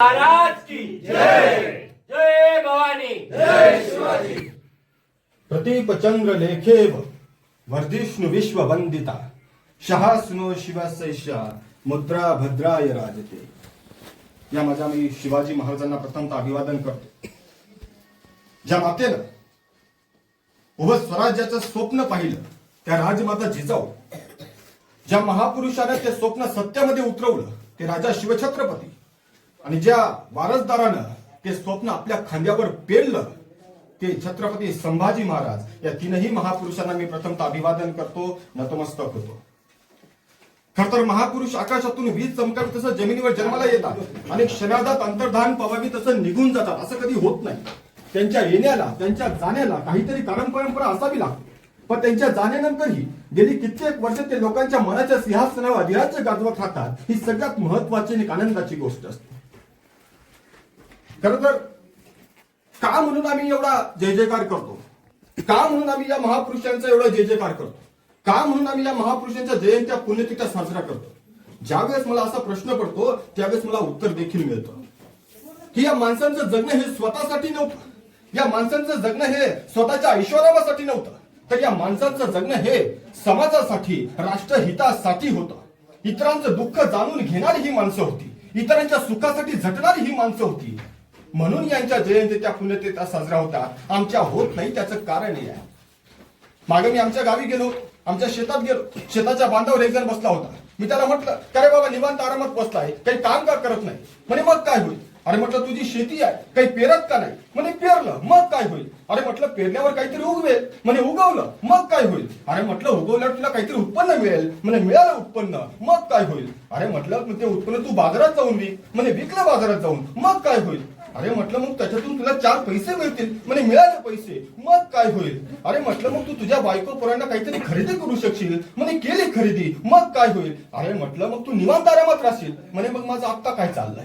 महाराज की जय। जय भवानी। प्रतीपचंद्र लेखेव वर्धिष्णु विश्व वंदिता शहासनो शिवसैषा मुद्रा भद्राय राजते। या माझ्या मी शिवाजी महाराजांना प्रथमतः अभिवादन करतो. ज्या मातेनं उभं स्वराज्याचं स्वप्न पाहिलं त्या राजमाता जिजाऊ ज्या महापुरुषानं ते स्वप्न सत्यामध्ये उतरवलं ते राजा शिवछत्रपती आणि ज्या वारसदारानं ते स्वप्न आपल्या खांद्यावर पेरलं ते छत्रपती संभाजी महाराज या तीनही महापुरुषांना मी प्रथमतः अभिवादन करतो नतमस्तक होतो. खर तर महापुरुष आकाशातून वीज चमकावी तसं जमिनीवर जन्माला येतात आणि क्षणादात अंतर्धान पावावी तसं निघून जातात असं कधी होत नाही. त्यांच्या येण्याला त्यांच्या जाण्याला काहीतरी कारण परंपरा असावी लागते. पण त्यांच्या जाण्यानंतरही गेली कित्येक वर्ष ते लोकांच्या मनाच्या सिंहासनावर अधिराज्य गाजवत राहतात ही सगळ्यात महत्वाची आणि आनंदाची गोष्ट असते. खर तर का म्हणून आम्ही एवढा जय जयकार करतो? का म्हणून आम्ही या महापुरुषांचा एवढा जय जयकार करतो? का म्हणून आम्ही या महापुरुषांच्या जयंत्या पुण्यतिथ्या साजरा करतो? ज्यावेळेस मला असा प्रश्न पडतो त्यावेळेस मला उत्तर देखील मिळतं. की या माणसांचं जगणं हे स्वतःसाठी नव्हतं. या माणसांचं जगणं हे स्वतःच्या ऐश्वर्यासाठी नव्हतं. तर या माणसांचं जगणं हे समाजासाठी राष्ट्रहितासाठी होतं. इतरांचं दुःख जाणून घेणारी ही माणसं होती. इतरांच्या सुखासाठी झटणारी ही माणसं होती. म्हणून यांच्या जयंती त्या पुण्यतिथ्या साजरा होतात आमच्या होत नाही त्याचं कारण हे आहे. मागे मी आमच्या गावी गेलो आमच्या शेतात गेलो शेताच्या बांधावर एक जण बसला होता. मी त्याला म्हटलं अरे बाबा निवांत आरामात बसलाय काही काम का करत नाही. म्हणे मग काय होईल? अरे म्हटलं तुझी शेती आहे काही पेरत का नाही? म्हणे पेरलं. मग काय होईल? अरे म्हटलं पेरण्यावर काहीतरी उगवेल. म्हणे उगवलं. मग काय होईल? अरे म्हटलं उगवल्यावर तुला काहीतरी उत्पन्न मिळेल. म्हणे मिळालं उत्पन्न. मग काय होईल? अरे म्हटलं ते उत्पन्न तू बाजारात जाऊन विक. म्हणे विकलं बाजारात जाऊन. मग काय होईल? अरे म्हटलं मग त्याच्यातून तुला चार पैसे मिळतील. म्हणे मिळाले पैसे. मग काय होईल? अरे म्हटलं मग तू तुझ्या बायको पोरांना काहीतरी खरेदी करू शकशील. म्हणे केली खरेदी. मग काय होईल? अरे म्हटलं मग तू निवांत आरामात राहशील. म्हणे मग माझा आत्ता काय चाललंय?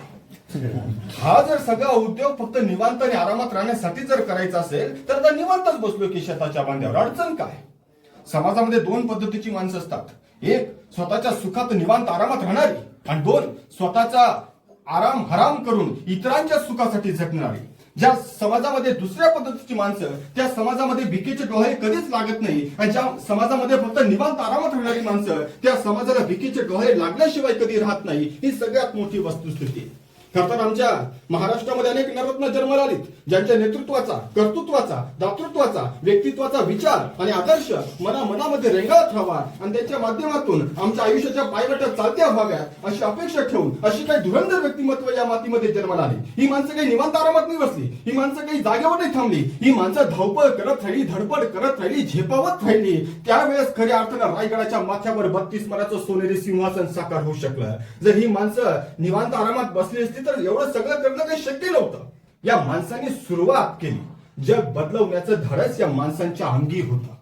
हा जर सगळा उद्योग फक्त निवांत आणि आरामात राहण्यासाठी जर करायचा असेल तर आता निवांतच बसलो की शेताच्या बांध्यावर अडचण काय? समाजामध्ये दोन पद्धतीची माणसं असतात. एक स्वतःच्या सुखात निवांत आरामात राहणारी आणि दोन स्वतःचा आराम हराम करून इतरांच्या सुखासाठी झटणारे ज्या समाजामध्ये दुसऱ्या पद्धतीची माणसं त्या समाजामध्ये भिकेचे डोळे कधीच लागत नाही. आणि ज्या समाजामध्ये फक्त निवांत आरामात राहणारी माणसं त्या समाजाला भिकेचे डोळे लागल्याशिवाय कधी राहत नाही. ही सगळ्यात मोठी वस्तुस्थिती खरतर आमच्या महाराष्ट्रामध्ये अनेक नरत्न जन्माला आलीत ज्यांच्या नेतृत्वाचा कर्तृत्वाचा दातृत्वाचा व्यक्तित्वाचा विचार आणि आदर्श मना मनामध्ये रेंगाळत हवा आणि त्यांच्या माध्यमातून आमच्या आयुष्याच्या पायवाट्या चालत्या व्हाव्यात अशी अपेक्षा ठेवून अशी काही धुरंधर व्यक्तिमत्व या मातीमध्ये जन्माला आली ही माणसं काही निवांत आरामात नाही बसली. ही माणसं काही जागेवर नाही थांबली. ही माणसं धावपळ करत राहिली धडपड करत राहिली झेपावत राहिली. त्यावेळेस खऱ्या अर्थानं रायगडाच्या माथ्यावर बत्तीस मनाचं सोनेरी सिंहासन साकार होऊ शकलं. जर ही माणसं निवांत आरामात बसली असती तर एवढं सगळं करणं काही शक्य नव्हतं. या माणसाने सुरुवात केली. जग बदलवण्याचं धाडस या माणसांच्या अंगी होतं.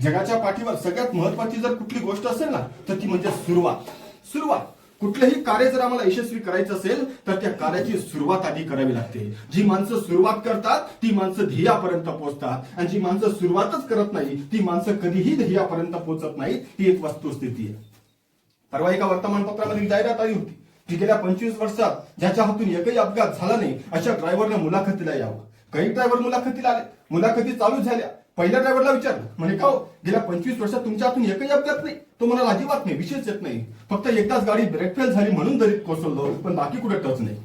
जगाच्या पाठीवर सगळ्यात महत्वाची जर कुठली गोष्ट असेल ना तर ती म्हणजे सुरुवात. सुरुवात. कुठलंही कार्य जर आम्हाला यशस्वी करायचं असेल तर त्या कार्याची सुरुवात आधी करावी लागते. जी माणसं सुरुवात करतात ती माणसं ध्येयापर्यंत पोहोचतात. आणि जी माणसं सुरुवातच करत नाही ती माणसं कधीही ध्येयापर्यंत पोहोचत नाहीत ही एक वस्तुस्थिती आहे. परवा एका वर्तमानपत्रामध्ये जाहिरात आली होती. की गेल्या पंचवीस वर्षात ज्याच्या हातून एकही अपघात झाला नाही अशा ड्रायव्हरने मुलाखतीला यावं. काही ड्रायव्हर मुलाखतीला आले. मुलाखती चालू झाल्या. पहिल्या ड्रायव्हरला विचारलं. म्हणे का हो? गेल्या पंचवीस वर्षात तुमच्या हातून एकही अपघात नाही. तो म्हणाला अजिबात नाही विशेष येत नाही. फक्त एकदाच गाडी ब्रेक फेल झाली म्हणून दरीत कोसळलो पण बाकी कुठे टच नाही.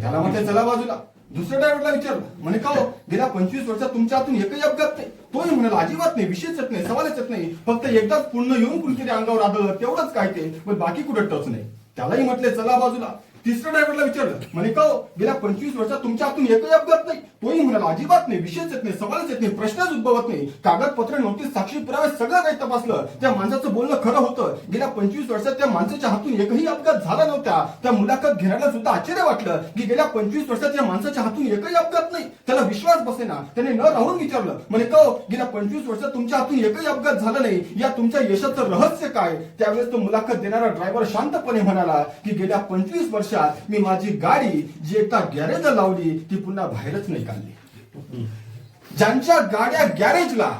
त्याला म्हटलं चला बाजूला. दुसऱ्या ड्रायव्हरला विचारलं. म्हणे का हो? गेल्या पंचवीस वर्षात तुमच्या हातून एकही अपघात नाही. तोही म्हणाला अजिबात नाही विशेष येत नाही सवालच येत नाही. फक्त एकदाच पूर्ण येऊन कुणीतरी अंगावर आदळलं तेवढंच काय ते पण बाकी कुठे टच नाही. त्यालाही म्हटले चला बाजूला. तिसऱ्या ड्रायव्हरला विचारलं म्हणे का गेल्या पंचवीस वर्षात तुमच्या हातून एकही अपघात नाही. तोही म्हणाला अजिबात नाही विशेष येत नाही सवालच येत नाही प्रश्नच उद्भवत नाही. कागदपत्र नोटीस साक्षी पुरावे सगळं काही तपासलं. त्या माणसाचं बोलणं खरं होतं. गेल्या पंचवीस वर्षात त्या माणसाच्या हातून एकही अपघात झाला नव्हता. त्या मुलाखत घेण्याला सुद्धा आश्चर्य वाटलं की गेल्या पंचवीस वर्षात त्या माणसाच्या हातून एकही अपघात नाही. त्याला विश्वास बसेना. त्याने न राहून विचारलं म्हणे का गेल्या पंचवीस वर्षात तुमच्या हातून एकही अपघात झाला नाही. या तुमच्या यशाचं रहस्य काय? त्यावेळेस तो मुलाखत देणारा ड्रायव्हर शांतपणे म्हणाला की गेल्या पंचवीस वर्ष वर्षात मी माझी गाडी जी एकदा गॅरेजला लावली ती पुन्हा बाहेरच नाही काढली ज्यांच्या गाड्या गॅरेजला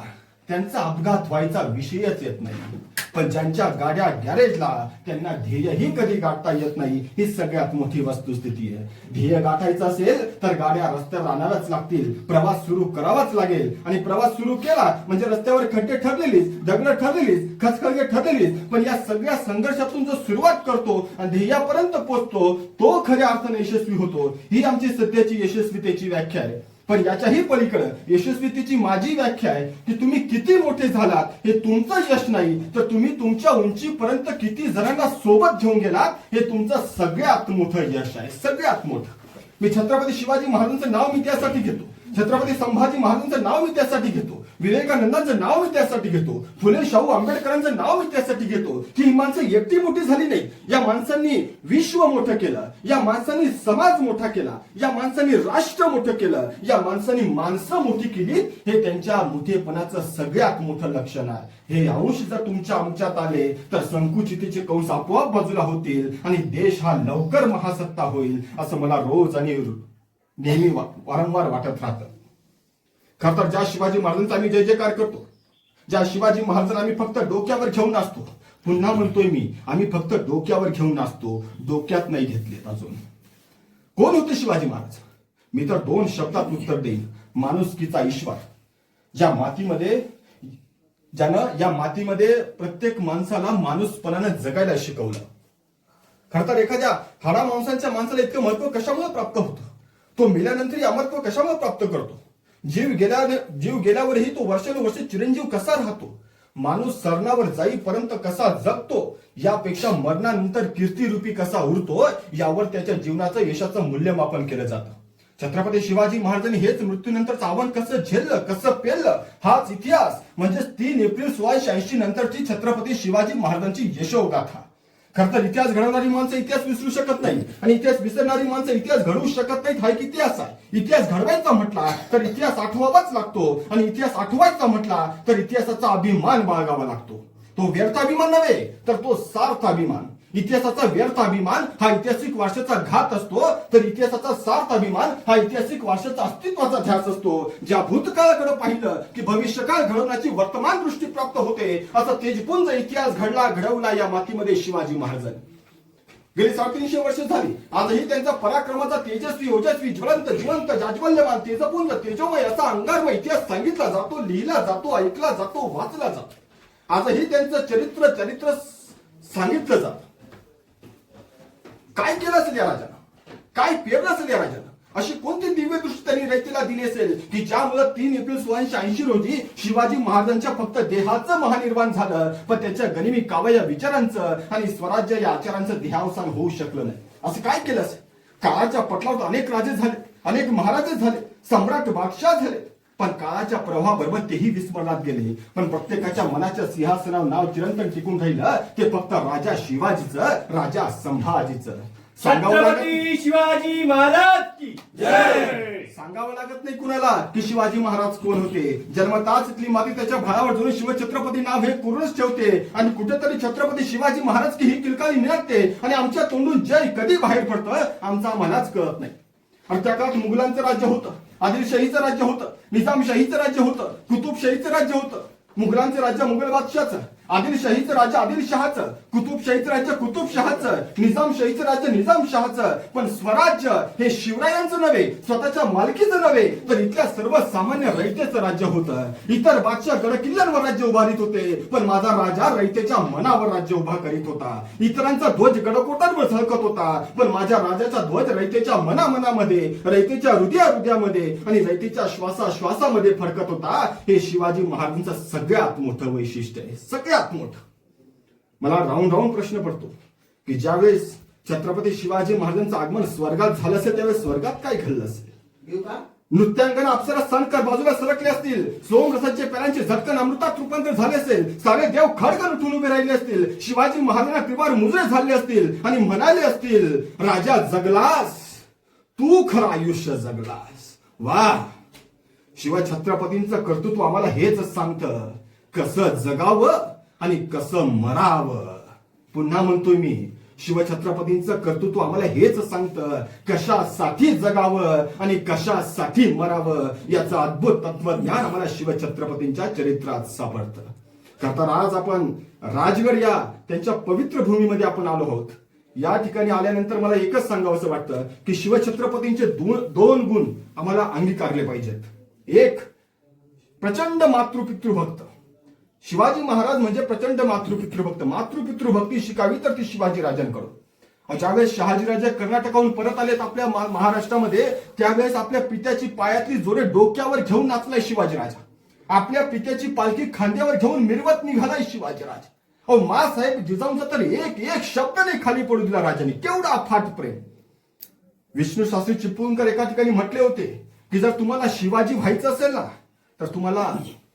त्यांचा अपघात व्हायचा विषयच येत नाही. पण ज्यांच्या गाड्या गॅरेजला त्यांना ध्येयही कधी गाठता येत नाही ही सगळ्यात मोठी वस्तुस्थिती आहे. ध्येय गाठायचं असेल तर गाड्या रस्त्यावर आणाव्याच लागतील. प्रवास सुरू करावाच लागेल. आणि प्रवास सुरू केला म्हणजे रस्त्यावर खड्डे ठरलेलीच दगड ठरलेलीच खचखळगे ठरलेलीच पण या सगळ्या संघर्षातून जो सुरुवात करतो आणि ध्येयापर्यंत पोहोचतो तो खऱ्या अर्थाने यशस्वी होतो. ही आमची सध्याची यशस्वीतेची व्याख्या आहे. पण याच्याही पलीकडं यशस्वीतेची माझी व्याख्या आहे की तुम्ही किती मोठे झालात हे तुमचं यश नाही तर तुम्ही तुमच्या उंचीपर्यंत किती जणांना सोबत घेऊन गेलात हे तुमचं सगळ्यात मोठं यश आहे सगळ्यात मोठं. मी छत्रपती शिवाजी महाराजांचं नाव मी त्यासाठी घेतो. छत्रपती संभाजी महाराजांचं नाव मी त्यासाठी घेतो विवेकानंदांचं नाव मी त्यासाठी घेतो फुले शाहू आंबेडकरांचं नाव मी त्यासाठी घेतो. की ही माणसं एकटी मोठी झाली नाही. या माणसांनी विश्व मोठं केलं या माणसांनी समाज मोठा केला या माणसांनी राष्ट्र मोठं केलं या माणसांनी माणसं मोठी केली हे त्यांच्या मोठेपणाचं सगळ्यात मोठं लक्षण आहे. हे अंश जर तुमच्या आमच्यात आले तर संकुचितेचे कंस आपोआप बाजूला होतील आणि देश हा लवकर महासत्ता होईल असं मला रोज आणि नेहमी वारंवार वाटत राहतं. खर तर ज्या शिवाजी महाराजांचा आम्ही जय जयकार करतो ज्या शिवाजी महाराजांना आम्ही फक्त डोक्यावर घेऊन असतो पुन्हा म्हणतोय मी आम्ही फक्त डोक्यावर घेऊन असतो डोक्यात नाही घेतलेत अजून. कोण होते शिवाजी महाराज? मी तर दोन शब्दात उत्तर देईन. माणुसकीचा ईश्वर ज्या मातीमध्ये ज्यानं या मातीमध्ये प्रत्येक माणसाला माणूसपणानं जगायला शिकवलं. खर तर एखाद्या हाडा माणसांच्या माणसाला इतकं महत्त्व कशामुळे प्राप्त होतं? तो मेल्यानंतर अमरत्व कशामुळे प्राप्त करतो? जीव गेल्या जीव गेल्यावरही तो वर्षानुवर्षे चिरंजीव कसा राहतो? माणूस सरणावर जाईपर्यंत कसा जगतो? यापेक्षा मरणानंतर कीर्तिरूपी कसा उरतो? यावर त्याच्या जीवनाचं यशाचं मूल्यमापन केलं जातं. छत्रपती शिवाजी महाराजांनी हेच मृत्यूनंतरच आव्हान कसं झेललं कसं पेललं? हाच इतिहास. म्हणजेच तीन एप्रिल सोळाशे ऐंशी नंतरची छत्रपती शिवाजी महाराजांची यशोगाथा. खर तर इतिहास घडवणारी माणसं इतिहास विसरू शकत नाही. आणि इतिहास विसरणारी माणसं इतिहास घडवू शकत नाहीत हा एक इतिहास आहे. इतिहास घडवायचा म्हटला तर इतिहास आठवावाच लागतो. आणि इतिहास आठवायचा म्हटला तर इतिहासाचा अभिमान बाळगावा लागतो. तो व्यर्थ अभिमान नव्हे तर तो सार्थ अभिमान. इतिहासाचा व्यर्थ अभिमान हा ऐतिहासिक वारशाचा घात असतो. तर इतिहासाचा सार्थ अभिमान हा ऐतिहासिक वारशाचा अस्तित्वाचा ध्यास असतो. ज्या भूतकाळाकडे पाहिलं की भविष्यकाळ घडवण्याची वर्तमान दृष्टी प्राप्त होते असा तेजपुंज इतिहास घडला घडवला या मातीमध्ये शिवाजी महाराजांनी. गेली साडेतीनशे वर्ष झाली. आजही त्यांचा पराक्रमाचा तेजस्वी ओजस्वी ज्वलंत जिवंत जाज्वल्यमान तेजपुंज तेजोमय असा अंगारमय इतिहास सांगितला जातो लिहिला जातो ऐकला जातो वाचला जातो. आजही त्यांचं चरित्र चरित्र सांगितलं जातं. काय केलं असेल या राजानं? काय पेरलं असेल या राजानं? अशी कोणती दिव्य दृष्टी त्यांनी रयतेला दिली असेल? की ज्यामुळे तीन एप्रिल सोळाशे ऐंशी रोजी शिवाजी महाराजांच्या फक्त देहाचं महानिर्माण झालं पण त्याच्या गनिमी कावया विचारांचं आणि स्वराज्य या आचारांचं देहावसान होऊ शकलं नाही. असं काय केलं असेल? काळाच्या पटलावर अनेक राजे झाले अनेक महाराजे झाले सम्राट बादशाह झाले. पण काळाच्या प्रवाहाबरोबर तेही विस्मरणात गेले. पण प्रत्येकाच्या मनाच्या सिंहासनावर नाव चिरंतन टिकून राहिलं ते फक्त राजा शिवाजीचं राजा संभाजीचं. सांगावं लागत छत्रपती शिवाजी महाराज की जय! सांगावं लागत नाही कुणाला की शिवाजी महाराज कोण होते? जन्मताच इथली माती त्याच्या भाळावर जोडून शिवछत्रपती नाव हे पूर्णच ठेवते. आणि कुठेतरी छत्रपती शिवाजी महाराज की ही किलकाळी निघते आणि आमच्या तोंडून जय कधी बाहेर पडतं आमचा मलाच कळत नाही. आणि त्या काळात मुघलांचं राज्य होतं. आदिलशाहीचं राज्य होतं निजामशाहीचं राज्य होतं कुतुबशाहीचं राज्य होतं मुघलांचं राज्य मुघल बादशाचं आदिलशाहीचं. राज्य आदिलशहाचं कुतुबशाहीचं राज्य कुतुबशहाचं निजामशाहीचं राज्य निजामशहाचं पण स्वराज्य हे शिवरायांचं नव्हे स्वतःच्या मालकीचं नव्हे. तर इथल्या सर्वसामान्य रयतेचं राज्य होतं. इतर बादशाह गड किल्ल्यांवर राज्य उभारीत होते. पण माझा राजा रयतेच्या मनावर राज्य उभा करीत होता. इतरांचा ध्वज गडकोटांवर झळकत होता. पण माझ्या राजाचा ध्वज रयतेच्या मनामनामध्ये रयतेच्या हृदया हृदयामध्ये आणि रयतेच्या श्वासा श्वासामध्ये फडकत होता. हे शिवाजी महाराजांचं सगळ्यात मोठं वैशिष्ट्य आहे. सगळ्यात मोठं. मला राऊंड राऊंड प्रश्न पडतो की ज्यावेळेस छत्रपती शिवाजी महाराजांचं आगमन स्वर्गात झालं असेल त्यावेळेस स्वर्गात काय घडलं असेल? नृत्यांगण अप्सरा संकर बाजूला सरकले असतील सोम रसाचे पेरांचे झटकन अमृतात रूपांतर झाले असेल सारे देव खडकन उठून उभे राहिले असतील शिवाजी महाराजांना त्रिवार मुजरे झाले असतील आणि म्हणाले असतील राजा जगलास तू खरं आयुष्य जगलास. वा! शिवाय छत्रपतींचं कर्तृत्व आम्हाला हेच सांगतं कसं जगावं? आणि कसं मरावं? पुन्हा म्हणतोय मी शिवछत्रपतींचं कर्तृत्व आम्हाला हेच सांगतं कशासाठी जगावं आणि कशासाठी मरावं याचं अद्भुत तत्वज्ञान आम्हाला शिवछत्रपतींच्या चरित्रात सापडतं. तर आज आपण राजगड या त्यांच्या पवित्र भूमीमध्ये आपण आलो आहोत. या ठिकाणी आल्यानंतर मला एकच सांगावंसं वाटतं की शिवछत्रपतींचे दोन गुण आम्हाला अंगीकारले पाहिजेत. एक प्रचंड मातृपितृभक्त शिवाजी महाराज म्हणजे प्रचंड मातृपितृभक्त मातृपितृभक्ती शिकावी तर ती शिवाजी राजांकडून. ज्यावेळेस शहाजीराजे कर्नाटकाहून परत आलेत आपल्या महाराष्ट्रामध्ये त्यावेळेस आपल्या पित्याची पायातली जोडे डोक्यावर घेऊन नाचलाय शिवाजीराजा आपल्या पित्याची पालखी खांद्यावर घेऊन मिरवत निघालाय शिवाजीराज अहो मा साहेब जिजाऊंचा तर एक एक शब्द नाही खाली पडू दिला राजाने. केवढा अफाट प्रेम. विष्णू शास्त्री चिपळूणकर एका ठिकाणी म्हटले होते की जर तुम्हाला शिवाजी व्हायचं असेल ना तर तुम्हाला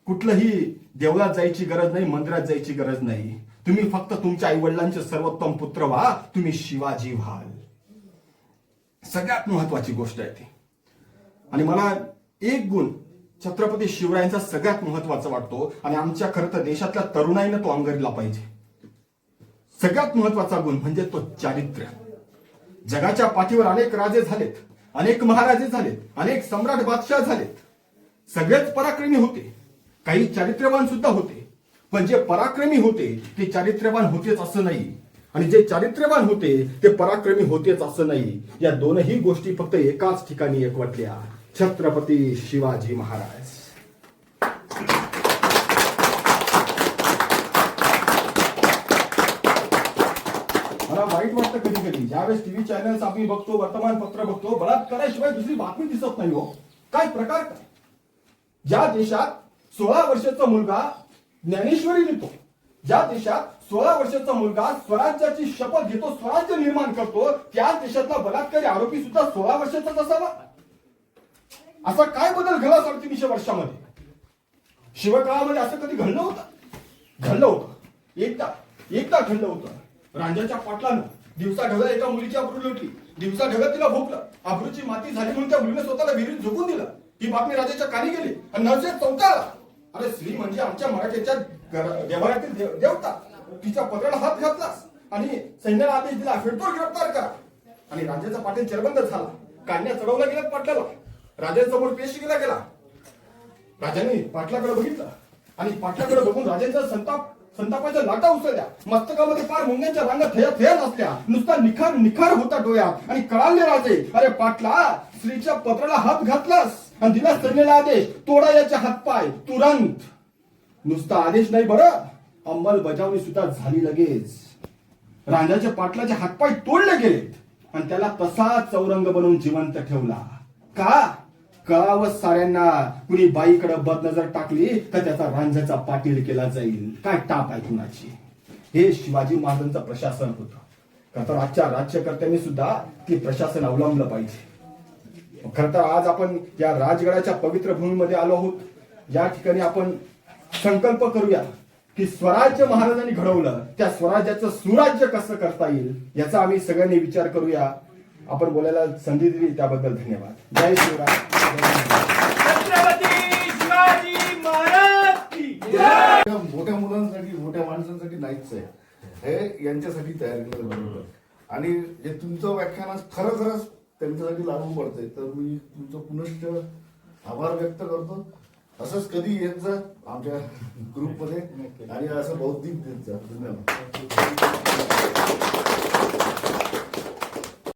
कुठलंही देवळात जायची गरज नाही मंदिरात जायची गरज नाही. तुम्ही फक्त तुमच्या आई वडिलांचे सर्वोत्तम पुत्र व्हा तुम्ही शिवाजी व्हाल. सगळ्यात महत्वाची गोष्ट आहे ती. आणि मला एक गुण छत्रपती शिवरायांचा सगळ्यात महत्त्वाचा वाटतो आणि आमच्या खरं तर देशातल्या तरुणाईनं तो अंगरला पाहिजे. सगळ्यात महत्त्वाचा गुण म्हणजे तो चारित्र्य. जगाच्या पाठीवर अनेक राजे झालेत अनेक महाराजे झालेत अनेक सम्राट बादशाह झालेत. सगळेच पराक्रमी होते. काही चारित्र्यवान सुद्धा होते. पण जे पराक्रमी होते ते चारित्र्यवान होतेच असं नाही. आणि जे चारित्र्यवान होते ते पराक्रमी होतेच असं नाही. या दोनही गोष्टी फक्त एकाच ठिकाणी एकवटल्या छत्रपती शिवाजी महाराज. मला वाईट वाटतं कधी कधी ज्यावेळेस टीव्ही चॅनल्स आम्ही बघतो वर्तमानपत्र बघतो बलात्काराशिवाय दुसरी बातमी दिसत नाही हो. काय प्रकार? काय ज्या देशात सोळा वर्षाचा मुलगा ज्ञानेश्वरी लिहितो. ज्या देशात सोळा वर्षाचा मुलगा स्वराज्याची शपथ घेतो स्वराज्य निर्माण करतो त्याच देशातला बलात्कारी आरोपी सुद्धा सोळा वर्षाचाच असावा. असा काय बदल घडला साडेतीनशे वर्षामध्ये? शिवकाळामध्ये असं कधी घडलं होतं? घडलं होतं. एकदा एकदा घडलं होतं. रांजाच्या पाटलानं दिवसा ढगत एका मुलीची अब्रू लोटली. दिवसा ढगत तिला भोकलं अब्रूची माती झाली म्हणून त्या मुलीने स्वतःला विहिरीत झोकून दिलं. ही बातमी राजाच्या कानी गेली आणि नवसे चौकाला अरे स्त्री म्हणजे आमच्या मराठीच्या घर- देव- देवता. तिच्या पत्राला हात घातलास. आणि सैन्याला आदेश दिला फेडतोड गिरफ्तार करा. आणि राजाचा पाटील चरबंद झाला. काढण्या चढवला गेला पाटलाला. राजांसमोर पेश केला गेला. राजाने पाटलाकडे बघितलं. आणि पाटलाकडे बघून राजांचा संताप संतापाच्या लाटा उसळल्या. मस्तकामध्ये फार मुंग्यांच्या रांगा थया थया नसल्या नुसता निखार निखार होता डोळ्यात. आणि कळाले राजे अरे पाटला स्त्रीच्या पत्राला हात घातलास आणि दिलास सैन्याला आदेश तोडा याचे हातपाय तुरंत. नुसता आदेश नाही बरं अंमलबजावणी सुद्धा झाली लगेच. रांजाच्या पाटलाचे हातपाय तोडले गेलेत आणि त्याला तसा चौरंग बनवून जिवंत ठेवला. का? कळावं साऱ्यांना. कुणी बाईकडे बदनजर टाकली तर त्याचा रांजाचा पाटील केला जाईल? काय टाप आहे कुणाची? हे शिवाजी महाराजांचं प्रशासन होतं. तर आजच्या राज्यकर्त्यांनी सुद्धा ते प्रशासन अवलंबलं पाहिजे. खरं तर आज आपण या राजगडाच्या पवित्र भूमीमध्ये आलो आहोत. या ठिकाणी आपण संकल्प करूया की स्वराज्य महाराजांनी घडवलं त्या स्वराज्याचं सुराज्य कसं करता येईल याचा आम्ही सगळ्यांनी विचार करूया. आपण बोलायला संधी दिली त्याबद्दल धन्यवाद. जय शिवराय. छत्रपती शिवाजी महाराज की जय! मोठ्या मोठ्या मुलांसाठी मोठ्या माणसांसाठी नाहीच आहे. हे यांच्यासाठी तयार केलं बरोबर. आणि हे तुमचं व्याख्यान खरं खरंच त्यांच्यासाठी लागू पडतंय. तर मी तुमचं पुनश्च आभार व्यक्त करतो. असंच कधी येत जा आमच्या ग्रुपमध्ये आणि असं बौद्धिक देत जा धन्यवाद